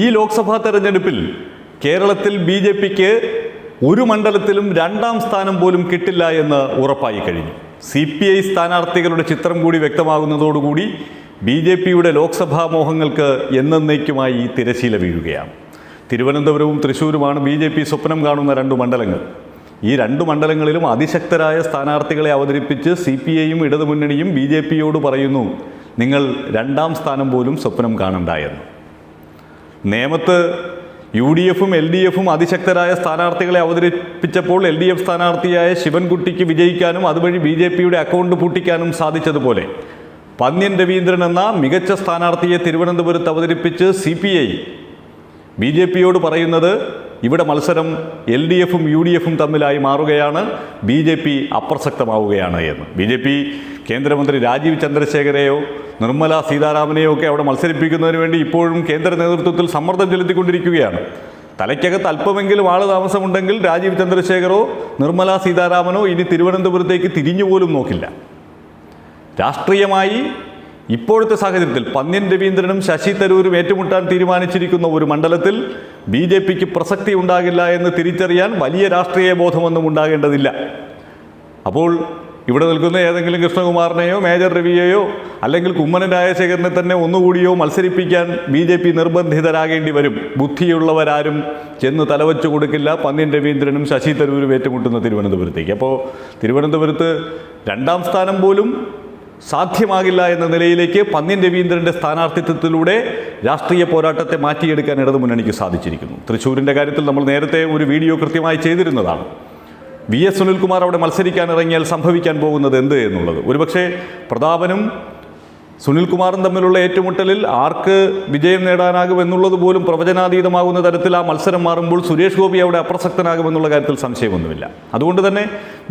ഈ ലോക്സഭാ തെരഞ്ഞെടുപ്പിൽ കേരളത്തിൽ ബി ജെ പിക്ക് ഒരു മണ്ഡലത്തിലും രണ്ടാം സ്ഥാനം പോലും കിട്ടില്ല എന്ന് ഉറപ്പായി കഴിഞ്ഞു. സി പി ഐ സ്ഥാനാർത്ഥികളുടെ ചിത്രം കൂടി വ്യക്തമാകുന്നതോടുകൂടി ബി ജെ പിയുടെ ലോക്സഭാ മോഹങ്ങൾക്ക് എന്നേക്കുമായി തിരശീല വീഴുകയാണ്. തിരുവനന്തപുരവും തൃശ്ശൂരുമാണ് ബി ജെ പി സ്വപ്നം കാണുന്ന രണ്ട് മണ്ഡലങ്ങൾ. ഈ രണ്ട് മണ്ഡലങ്ങളിലും അതിശക്തരായ സ്ഥാനാർത്ഥികളെ അവതരിപ്പിച്ച് സി പി ഐയും ഇടതുമുന്നണിയും ബി ജെ പിയോട് പറയുന്നു നിങ്ങൾ രണ്ടാം സ്ഥാനം പോലും സ്വപ്നം കാണണ്ട എന്ന് നേമത്ത് യു ഡി എഫും എൽ ഡി എഫും അതിശക്തരായ സ്ഥാനാർത്ഥികളെ അവതരിപ്പിച്ചപ്പോൾ എൽ ഡി എഫ് സ്ഥാനാർത്ഥിയായ ശിവൻകുട്ടിക്ക് വിജയിക്കാനും അതുവഴി ബി ജെ പിയുടെ അക്കൗണ്ട് പൂട്ടിക്കാനും സാധിച്ചതുപോലെ പന്ന്യൻ രവീന്ദ്രൻ എന്ന മികച്ച സ്ഥാനാർത്ഥിയെ തിരുവനന്തപുരത്ത് അവതരിപ്പിച്ച് C P I B J പിയോട് പറയുന്നത് ഇവിടെ മത്സരം എൽ ഡി എഫും യു ഡി എഫും തമ്മിലായി മാറുകയാണ് ബി ജെ പി അപ്രസക്തമാവുകയാണ് എന്ന്. ബി ജെ പി കേന്ദ്രമന്ത്രി രാജീവ് ചന്ദ്രശേഖരെയോ നിർമ്മല സീതാരാമനെയൊക്കെ അവിടെ മത്സരിപ്പിക്കുന്നതിന് വേണ്ടി ഇപ്പോഴും കേന്ദ്ര നേതൃത്വത്തിൽ സമ്മർദ്ദം ചെലുത്തിക്കൊണ്ടിരിക്കുകയാണ്. തലയ്ക്കകത്ത് അല്പമെങ്കിലും ആൾ താമസമുണ്ടെങ്കിൽ രാജീവ് ചന്ദ്രശേഖരോ നിർമ്മല സീതാരാമനോ ഇനി തിരുവനന്തപുരത്തേക്ക് തിരിഞ്ഞുപോലും നോക്കില്ല. രാഷ്ട്രീയമായി ഇപ്പോഴത്തെ സാഹചര്യത്തിൽ പന്ന്യൻ രവീന്ദ്രനും ശശി തരൂരും ഏറ്റുമുട്ടാൻ തീരുമാനിച്ചിരിക്കുന്ന ഒരു മണ്ഡലത്തിൽ ബി ജെ പിക്ക് പ്രസക്തി ഉണ്ടാകില്ല എന്ന് തിരിച്ചറിയാൻ വലിയ രാഷ്ട്രീയ ബോധമൊന്നും ഉണ്ടാകേണ്ടതില്ല. അപ്പോൾ ഇവിടെ നിൽക്കുന്ന ഏതെങ്കിലും കൃഷ്ണകുമാറിനെയോ മേജർ രവിയെയോ അല്ലെങ്കിൽ കുമ്മനൻ രാജശേഖരനെ തന്നെ ഒന്നുകൂടിയോ മത്സരിപ്പിക്കാൻ ബി ജെ പി നിർബന്ധിതരാകേണ്ടി വരും. ബുദ്ധിയുള്ളവരാരും ചെന്ന് തലവച്ചു കൊടുക്കില്ല. പന്നിൻ രവീന്ദ്രനും ശശി തരൂരും ഏറ്റുമുട്ടുന്ന തിരുവനന്തപുരത്തേക്ക്. അപ്പോൾ തിരുവനന്തപുരത്ത് രണ്ടാം സ്ഥാനം പോലും സാധ്യമാകില്ല എന്ന നിലയിലേക്ക് പന്നിൻ രവീന്ദ്രന്റെ സ്ഥാനാർത്ഥിത്വത്തിലൂടെ രാഷ്ട്രീയ പോരാട്ടത്തെ മാറ്റിയെടുക്കാൻ ഇടതുമുന്നണിക്ക് സാധിച്ചിരിക്കുന്നു. തൃശ്ശൂരിന്റെ കാര്യത്തിൽ നമ്മൾ നേരത്തെ ഒരു വീഡിയോ കൃത്യമായി ചെയ്തിരുന്നതാണ്. വി എസ് സുനിൽകുമാർ അവിടെ മത്സരിക്കാൻ ഇറങ്ങിയാൽ സംഭവിക്കാൻ പോകുന്നത് എന്ത് എന്നുള്ളത്? ഒരുപക്ഷെ പ്രതാപനും സുനിൽകുമാറും തമ്മിലുള്ള ഏറ്റുമുട്ടലിൽ ആർക്ക് വിജയം നേടാനാകും എന്നുള്ളത് പോലും പ്രവചനാതീതമാകുന്ന തരത്തിൽ ആ മത്സരം മാറുമ്പോൾ സുരേഷ് ഗോപി അവിടെ അപ്രസക്തനാകുമെന്നുള്ള കാര്യത്തിൽ സംശയമൊന്നുമില്ല. അതുകൊണ്ട് തന്നെ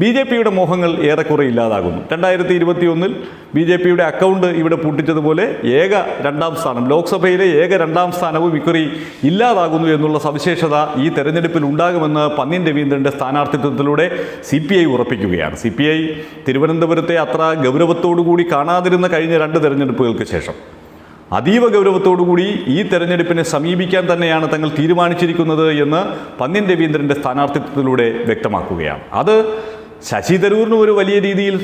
ബി ജെ പിയുടെ മോഹങ്ങൾ ഏറെക്കുറെ ഇല്ലാതാകുന്നു. രണ്ടായിരത്തി ഇരുപത്തി ഒന്നിൽ ബി ജെ പിയുടെ അക്കൗണ്ട് ഇവിടെ പൂട്ടിച്ചതുപോലെ ഏക രണ്ടാം സ്ഥാനം ലോക്സഭയിലെ ഏക രണ്ടാം സ്ഥാനവും ഇക്കുറി ഇല്ലാതാകുന്നു എന്നുള്ള സവിശേഷത ഈ തെരഞ്ഞെടുപ്പിൽ ഉണ്ടാകുമെന്ന് പന്നിൻ രവീന്ദ്രന്റെ സ്ഥാനാർത്ഥിത്വത്തിലൂടെ സി പി ഐ ഉറപ്പിക്കുകയാണ്. സി പി ഐ തിരുവനന്തപുരത്തെ അത്ര ഗൗരവത്തോടു കൂടി കാണാതിരുന്ന കഴിഞ്ഞ രണ്ട് തെരഞ്ഞെടുപ്പുകൾക്ക് ശേഷം. അതീവ ഗൗരവത്തോടുകൂടി ഈ തെരഞ്ഞെടുപ്പിനെ സമീപിക്കാൻ തന്നെയാണ് തങ്ങൾ തീരുമാനിച്ചിരിക്കുന്നത് എന്ന് പന്ന്യൻ രവീന്ദ്രന്റെ സ്ഥാനാർത്ഥിത്വത്തിലൂടെ വ്യക്തമാക്കുകയാണ്. അത് ശശി തരൂരിന് ഒരു വലിയ രീതിയിൽ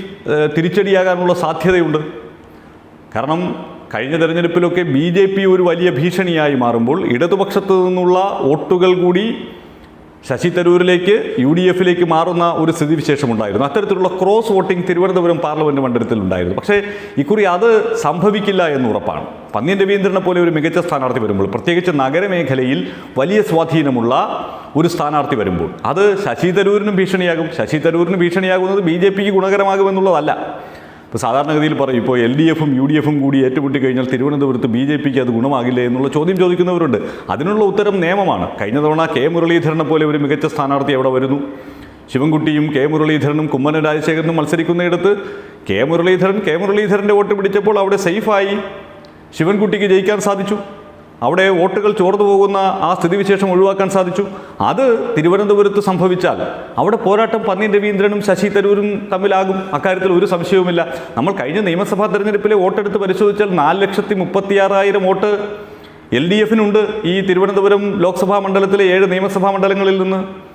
തിരിച്ചടിയാകാനുള്ള സാധ്യതയുണ്ട്. കാരണം കഴിഞ്ഞ തെരഞ്ഞെടുപ്പിലൊക്കെ ബി ജെ പി ഒരു വലിയ ഭീഷണിയായി മാറുമ്പോൾ ഇടതുപക്ഷത്തു നിന്നുള്ള വോട്ടുകൾ കൂടി ശശി തരൂരിലേക്ക് യു ഡി എഫിലേക്ക് മാറുന്ന ഒരു സ്ഥിതിവിശേഷമുണ്ടായിരുന്നു. അത്തരത്തിലുള്ള ക്രോസ് വോട്ടിംഗ് തിരുവനന്തപുരം പാർലമെന്റ് മണ്ഡലത്തിൽ ഉണ്ടായിരുന്നു പക്ഷേ ഇക്കുറി അത് സംഭവിക്കില്ല എന്ന് ഉറപ്പാണ്. പന്നിയൻ രവീന്ദ്രനെ പോലെ ഒരു മികച്ച സ്ഥാനാർത്ഥി വരുമ്പോൾ പ്രത്യേകിച്ച് നഗരമേഖലയിൽ വലിയ സ്വാധീനമുള്ള ഒരു സ്ഥാനാർത്ഥി വരുമ്പോൾ അത് ശശി തരൂരിനും ഭീഷണിയാകും. ശശി തരൂരിന് ഭീഷണിയാകുന്നത് ബി ജെ പിക്ക് ഗുണകരമാകുമെന്നുള്ളതല്ല. ഇപ്പോൾ സാധാരണഗതിയിൽ പറയും ഇപ്പോൾ എൽ ഡി എഫും യു ഡി എഫും കൂടി ഏറ്റുമുട്ടി കഴിഞ്ഞാൽ തിരുവനന്തപുരത്ത് ബി ജെ പിക്ക് അത് ഗുണമാകില്ലേ എന്നുള്ള ചോദ്യം ചോദിക്കുന്നവരുണ്ട്. അതിനുള്ള ഉത്തരം നിയമമാണ്. കഴിഞ്ഞ തവണ കെ മുരളീധരനെ പോലെ ഒരു മികച്ച സ്ഥാനാർത്ഥി അവിടെ വരുന്നു? ശിവൻകുട്ടിയും കെ മുരളീധരനും കുമ്മനം രാജശേഖരനും മത്സരിക്കുന്നയിടത്ത് കെ മുരളീധരൻ കെ മുരളീധരന്റെ വോട്ട് പിടിച്ചപ്പോൾ അവിടെ സേഫായി ശിവൻകുട്ടിക്ക് ജയിക്കാൻ സാധിച്ചു. അവിടെ വോട്ടുകൾ ചോർന്നു പോകുന്ന ആ സ്ഥിതിവിശേഷം ഒഴിവാക്കാൻ സാധിച്ചു. അത് തിരുവനന്തപുരത്ത് സംഭവിച്ചാൽ അവിടെ പോരാട്ടം പന്നി രവീന്ദ്രനും ശശി തരൂരും തമ്മിലാകും. അക്കാര്യത്തിൽ ഒരു സംശയവുമില്ല. നമ്മൾ കഴിഞ്ഞ നിയമസഭാ തെരഞ്ഞെടുപ്പിലെ വോട്ടെടുത്ത് പരിശോധിച്ചാൽ നാല് ലക്ഷത്തി മുപ്പത്തിയാറായിരം വോട്ട് എൽ ഡി എഫിനുണ്ട് ഈ തിരുവനന്തപുരം ലോക്സഭാ മണ്ഡലത്തിലെ ഏഴ് നിയമസഭാ മണ്ഡലങ്ങളിൽ നിന്ന്.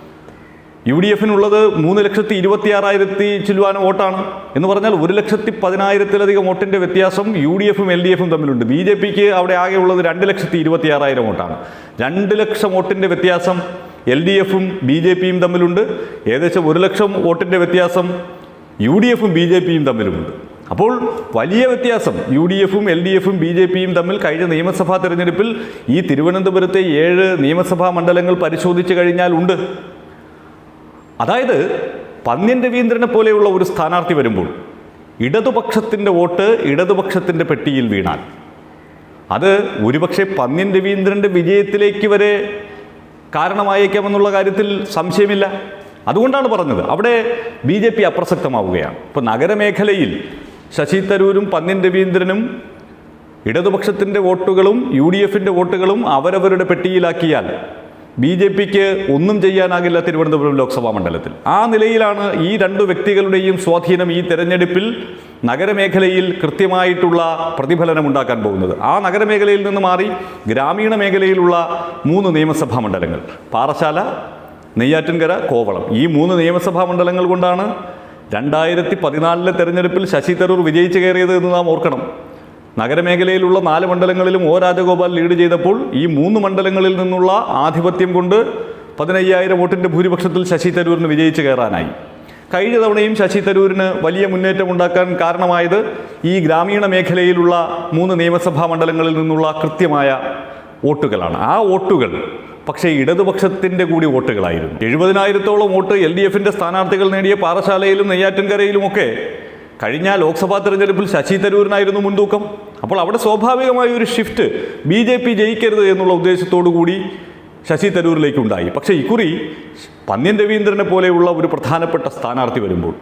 യു ഡി എഫിനുള്ളത് മൂന്ന് ലക്ഷത്തി ഇരുപത്തി ആറായിരത്തി ചില്ലുവാനം വോട്ടാണ്. എന്ന് പറഞ്ഞാൽ ഒരു ലക്ഷത്തി പതിനായിരത്തിലധികം വോട്ടിന്റെ വ്യത്യാസം യു ഡി എഫും എൽ ഡി എഫും തമ്മിലുണ്ട്. ബി ജെ പിക്ക് അവിടെ ആകെ ഉള്ളത് രണ്ട് ലക്ഷത്തി ഇരുപത്തി ആറായിരം വോട്ടാണ് രണ്ട് ലക്ഷം വോട്ടിന്റെ വ്യത്യാസം എൽ ഡി എഫും ബി ജെ പിയും തമ്മിലുണ്ട്. ഏകദേശം ഒരു ലക്ഷം വോട്ടിന്റെ വ്യത്യാസം യു ഡി എഫും ബി ജെ പിയും തമ്മിലുമുണ്ട്. അപ്പോൾ വലിയ വ്യത്യാസം യു ഡി എഫും എൽ ഡി എഫും ബി ജെ പിയും തമ്മിൽ കഴിഞ്ഞ നിയമസഭാ തെരഞ്ഞെടുപ്പിൽ ഈ തിരുവനന്തപുരത്തെ ഏഴ് നിയമസഭാ മണ്ഡലങ്ങൾ പരിശോധിച്ചു കഴിഞ്ഞാൽ ഉണ്ട്. അതായത് പന്ന്യൻ രവീന്ദ്രനെ പോലെയുള്ള ഒരു സ്ഥാനാർത്ഥി വരുമ്പോൾ ഇടതുപക്ഷത്തിന്റെ വോട്ട് ഇടതുപക്ഷത്തിന്റെ പെട്ടിയിൽ വീണാൽ അത് ഒരുപക്ഷെ പന്ന്യൻ രവീന്ദ്രന്റെ വിജയത്തിലേക്ക് വരെ കാരണമായേക്കാമെന്നുള്ള കാര്യത്തിൽ സംശയമില്ല. അതുകൊണ്ടാണ് പറഞ്ഞത്. അവിടെ ബി ജെ പി അപ്രസക്തമാവുകയാണ്. ഇപ്പോൾ നഗരമേഖലയിൽ ശശി തരൂരും പന്ന്യൻ രവീന്ദ്രനും ഇടതുപക്ഷത്തിന്റെ വോട്ടുകളും യു ഡി എഫിന്റെ വോട്ടുകളും അവരവരുടെ പെട്ടിയിലാക്കിയാൽ ബി ജെ പിക്ക് ഒന്നും ചെയ്യാനാകില്ല തിരുവനന്തപുരം ലോക്സഭാ മണ്ഡലത്തിൽ. ആ നിലയിലാണ് ഈ രണ്ട് വ്യക്തികളുടെയും സ്വാധീനം ഈ തെരഞ്ഞെടുപ്പിൽ നഗരമേഖലയിൽ കൃത്യമായിട്ടുള്ള പ്രതിഫലനം ഉണ്ടാക്കാൻ പോകുന്നത്. ആ നഗരമേഖലയിൽ നിന്ന് മാറി ഗ്രാമീണ മേഖലയിലുള്ള മൂന്ന് നിയമസഭാ മണ്ഡലങ്ങൾ. പാറശാല നെയ്യാറ്റിൻകര കോവളം. ഈ മൂന്ന് നിയമസഭാ മണ്ഡലങ്ങൾ കൊണ്ടാണ് രണ്ടായിരത്തി പതിനാലിലെ തെരഞ്ഞെടുപ്പിൽ ശശി തരൂർ വിജയിച്ചു കയറിയത് എന്ന് നാം ഓർക്കണം. നഗരമേഖലയിലുള്ള നാല് മണ്ഡലങ്ങളിലും ഒ രാജഗോപാൽ ലീഡ് ചെയ്തപ്പോൾ ഈ മൂന്ന് മണ്ഡലങ്ങളിൽ നിന്നുള്ള ആധിപത്യം കൊണ്ട് പതിനയ്യായിരം വോട്ടിന്റെ ഭൂരിപക്ഷത്തിൽ ശശി തരൂരിന് വിജയിച്ച് കയറാനായി. കഴിഞ്ഞ തവണയും ശശി തരൂരിന് വലിയ മുന്നേറ്റം ഉണ്ടാക്കാൻ കാരണമായത് ഈ ഗ്രാമീണ മേഖലയിലുള്ള മൂന്ന് നിയമസഭാ മണ്ഡലങ്ങളിൽ നിന്നുള്ള കൃത്യമായ വോട്ടുകളാണ്. ആ വോട്ടുകൾ പക്ഷേ ഇടതുപക്ഷത്തിന്റെ കൂടി വോട്ടുകളായിരുന്നു. എഴുപതിനായിരത്തോളം വോട്ട് എൽ ഡി എഫിന്റെ സ്ഥാനാർത്ഥികൾ നേടിയ പാറശാലയിലും നെയ്യാറ്റിൻകരയിലുമൊക്കെ കഴിഞ്ഞ ലോക്സഭാ തെരഞ്ഞെടുപ്പിൽ ശശി തരൂരിനായിരുന്നു മുൻതൂക്കം. അപ്പോൾ അവിടെ സ്വാഭാവികമായ ഒരു ഷിഫ്റ്റ് ബി ജെ പി ജയിക്കരുത് എന്നുള്ള ഉദ്ദേശത്തോടു കൂടി ശശി തരൂരിലേക്ക് ഉണ്ടായി. പക്ഷേ ഇക്കുറി പന്ന്യൻ രവീന്ദ്രനെ പോലെയുള്ള ഒരു പ്രധാനപ്പെട്ട സ്ഥാനാർത്ഥി വരുമ്പോൾ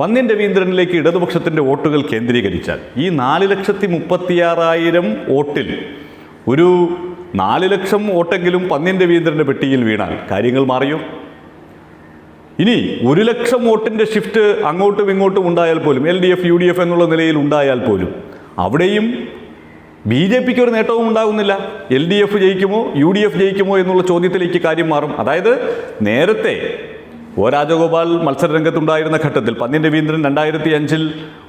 പന്ന്യൻ രവീന്ദ്രനിലേക്ക് ഇടതുപക്ഷത്തിന്റെ വോട്ടുകൾ കേന്ദ്രീകരിച്ചാൽ ഈ നാല് ലക്ഷത്തി മുപ്പത്തിയാറായിരം വോട്ടിൽ ഒരു നാല് ലക്ഷം വോട്ടെങ്കിലും പന്ന്യൻ രവീന്ദ്രന്റെ പെട്ടിയിൽ വീണാൽ കാര്യങ്ങൾ മാറിയോ? ഇനി ഒരു ലക്ഷം വോട്ടിന്റെ ഷിഫ്റ്റ് അങ്ങോട്ടും ഇങ്ങോട്ടും ഉണ്ടായാൽ പോലും L D F U D F എന്നുള്ള നിലയിൽ ഉണ്ടായാൽ പോലും അവിടെയും ബി ജെ പിക്ക് ഒരു നേട്ടവും ഉണ്ടാകുന്നില്ല. എൽ ഡി എഫ് ജയിക്കുമോ യു ഡി എഫ് ജയിക്കുമോ എന്നുള്ള ചോദ്യത്തിലേക്ക് കാര്യം മാറും. അതായത് നേരത്തെ ഒ രാജഗോപാൽ മത്സരരംഗത്തുണ്ടായിരുന്ന ഘട്ടത്തിൽ പന്ന്യൻ രവീന്ദ്രൻ രണ്ടായിരത്തി അഞ്ചിൽ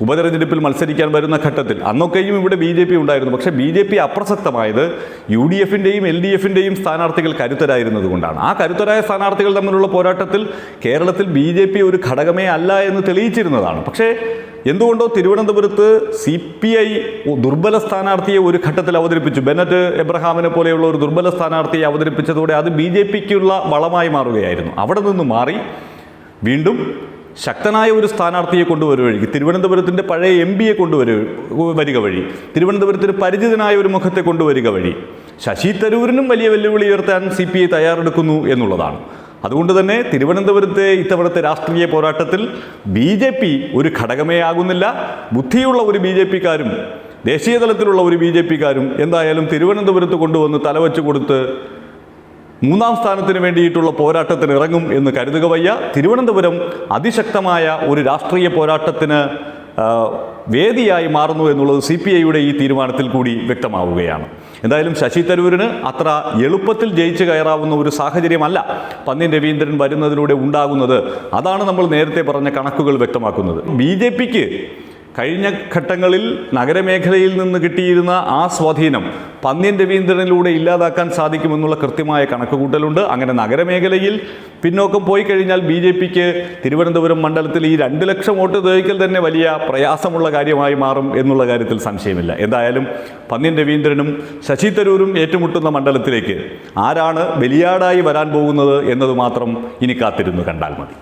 ഉപതെരഞ്ഞെടുപ്പിൽ മത്സരിക്കാൻ വരുന്ന ഘട്ടത്തിൽ അന്നൊക്കെയും ഇവിടെ ബി ജെ പി ഉണ്ടായിരുന്നു. പക്ഷേ ബി ജെ പി അപ്രസക്തമായത് യു ഡി എഫിന്റെയും എൽ ഡി എഫിന്റെയും സ്ഥാനാർത്ഥികൾ കരുത്തരായിരുന്നത് കൊണ്ടാണ് ആ കരുത്തരായ സ്ഥാനാർത്ഥികൾ തമ്മിലുള്ള പോരാട്ടത്തിൽ കേരളത്തിൽ ബി ജെ പി ഒരു ഘടകമേ അല്ല എന്ന് തെളിയിച്ചിരുന്നതാണ്. പക്ഷേ എന്തുകൊണ്ടോ തിരുവനന്തപുരത്ത് സി പി ഐ ദുർബല സ്ഥാനാർത്ഥിയെ ഒരു ഘട്ടത്തിൽ അവതരിപ്പിച്ചു. ബെനറ്റ് എബ്രഹാമിനെ പോലെയുള്ള ഒരു ദുർബല സ്ഥാനാർത്ഥിയെ അവതരിപ്പിച്ചതോടെ അത് ബി ജെ പിക്കുള്ള വളമായി മാറുകയായിരുന്നു. അവിടെ നിന്ന് മാറി വീണ്ടും ശക്തനായ ഒരു സ്ഥാനാർത്ഥിയെ കൊണ്ടുവരുക വഴി തിരുവനന്തപുരത്തിന്റെ പഴയ എം പിയെ കൊണ്ടുവരു വരിക വഴി തിരുവനന്തപുരത്തിന് പരിചിതനായ ഒരു മുഖത്തെ കൊണ്ടുവരിക വഴി ശശി തരൂരിനും വലിയ വെല്ലുവിളി ഉയർത്താൻ സി പി ഐ തയ്യാറെടുക്കുന്നു എന്നുള്ളതാണ്. അതുകൊണ്ട് തന്നെ തിരുവനന്തപുരത്തെ ഇത്തവണത്തെ രാഷ്ട്രീയ പോരാട്ടത്തിൽ ബി ജെ പി ഒരു ഘടകമേ ആകുന്നില്ല. ബുദ്ധിയുള്ള ഒരു ബി ജെ പിക്കാരും ദേശീയ തലത്തിലുള്ള ഒരു ബി ജെ പിക്കാരും എന്തായാലും തിരുവനന്തപുരത്ത് കൊണ്ടുവന്ന് തലവച്ച് കൊടുത്ത് മൂന്നാം സ്ഥാനത്തിന് വേണ്ടിയിട്ടുള്ള പോരാട്ടത്തിന് ഇറങ്ങും എന്ന് കരുതുക വയ്യ. തിരുവനന്തപുരം അതിശക്തമായ ഒരു രാഷ്ട്രീയ പോരാട്ടത്തിന് വേദിയായി മാറുന്നു എന്നുള്ളത് സി പി ഐയുടെ ഈ തീരുമാനത്തിൽ കൂടി വ്യക്തമാവുകയാണ്. എന്തായാലും ശശി തരൂരിന് അത്ര എളുപ്പത്തിൽ ജയിച്ചു കയറാവുന്ന ഒരു സാഹചര്യമല്ല പന്നി രവീന്ദ്രൻ വരുന്നതിലൂടെ ഉണ്ടാകുന്നത്. അതാണ് നമ്മൾ നേരത്തെ പറഞ്ഞ കണക്കുകൾ വ്യക്തമാക്കുന്നത്. ബി ജെ പിക്ക് കഴിഞ്ഞ ഘട്ടങ്ങളിൽ നഗരമേഖലയിൽ നിന്ന് കിട്ടിയിരുന്ന ആ സ്വാധീനം പന്ന്യൻ രവീന്ദ്രനിലൂടെ ഇല്ലാതാക്കാൻ സാധിക്കുമെന്നുള്ള കൃത്യമായ കണക്കുകൂട്ടലുണ്ട്. അങ്ങനെ നഗരമേഖലയിൽ പിന്നോക്കം പോയി കഴിഞ്ഞാൽ ബി ജെ പിക്ക് തിരുവനന്തപുരം മണ്ഡലത്തിൽ ഈ രണ്ട് ലക്ഷം വോട്ട് തേക്കൽ തന്നെ വലിയ പ്രയാസമുള്ള കാര്യമായി മാറും എന്നുള്ള കാര്യത്തിൽ സംശയമില്ല. എന്തായാലും പന്ന്യൻ രവീന്ദ്രനും ശശി തരൂരും ഏറ്റുമുട്ടുന്ന മണ്ഡലത്തിലേക്ക് ആരാണ് ബലിയാടായി വരാൻ പോകുന്നത് എന്നത് മാത്രം ഇനി കാത്തിരുന്ന് കണ്ടാൽ മതി.